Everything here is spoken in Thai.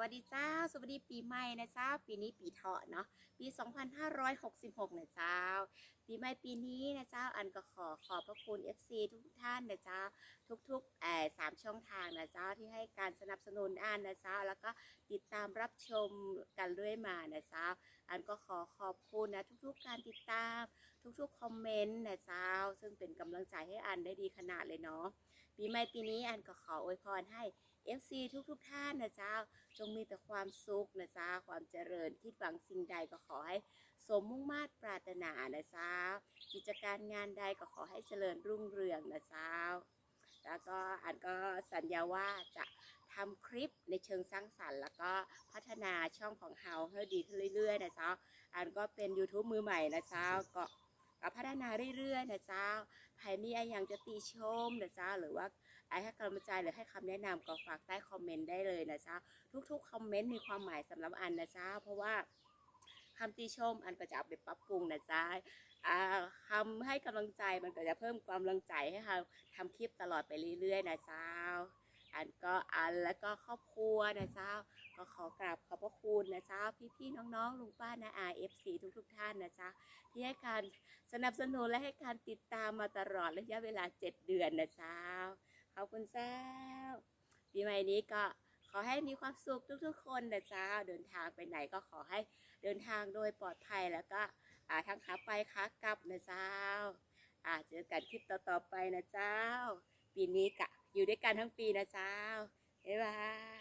วัสดีเจ้า สวัสดีปีใหม่นะเจ้า ปีนี้ปีเถาะเนาะ ปี 2566นะเจ้า ปีใหม่ปีนี้นะเจ้า อันก็ขอขอบพระคุณ FC ทุกท่านนะเจ้า ทุกๆ สามช่องทางนะเจ้าที่ให้การสนับสนุนอันนะเจ้าแล้วก็ติดตามรับชมกันเรื่อยมานะเจ้าอันก็ขอขอบคุณนะทุกๆการติดตามทุกๆคอมเมนต์นะเจ้าซึ่งเป็นกำลังใจให้อันได้ดีขนาดเลยเนาะปีใหม่ปีนี้อันก็ขออวยพรให้ FC ทุกๆท่านนะเจ้า จงมีแต่ความสุขนะเจ้าความเจริญคิดหวังสิ่งใดก็ขอให้สมมุ่งมาตรปรารถนานะเจ้ากิจการงานใดก็ขอให้เจริญรุ่งเรืองนะเจ้า แล้วก็อันก็สัญญาว่าจะทำคลิปในเชิงสร้างสรรค์ แล้วก็พัฒนาช่องของเฮาให้ดีขึ้นเรื่อยๆนะเจ้าอันก็เป็น YouTube มือใหม่นะเจ้าก็พัฒนาเรื่อยๆนะเจ้าใครมีอะไรอยางจะติชมนะเจ้าหรือว่าไอ้ให้กำลังใจหรือให้คำแนะนำก็ฝากใต้คอมเมนต์ได้เลยนะเจ้าทุกๆคอมเมนต์มีความหมายสำหรับอันนะเจ้าเพราะว่าคำติชมอันก็จะเอาไปปรับปรุงนะเจ้า คำให้กำลังใจมันก็จะเพิ่มกำลังใจให้เราทำคลิปตลอดไปเรื่อยๆนะเจ้า อันก็อันแล้วก็ครอบครัวนะเจ้า ก็ขอกราบขอบพระคุณนะเจ้า พี่ๆน้องๆลุงป้านะอาเอฟซีทุกๆท่านนะเจ้าที่ให้การสนับสนุนและให้การติดตามมาตลอดระยะเวลา 7 เดือนนะเจ้าขอบคุณเจ้าปีใหม่นี้ก็ขอให้มีความสุขทุกๆคนนะเจ้าเดินทางไปไหนก็ขอให้เดินทางโดยปลอดภัยแล้วก็ อ่าทั้งขาไปขากลับนะเจ้า อ่าเจอกันคลิปต่อๆไปนะเจ้า ปีนี้กะอยู่ด้วยกันทั้งปีนะเจ้าบ๊ายบาย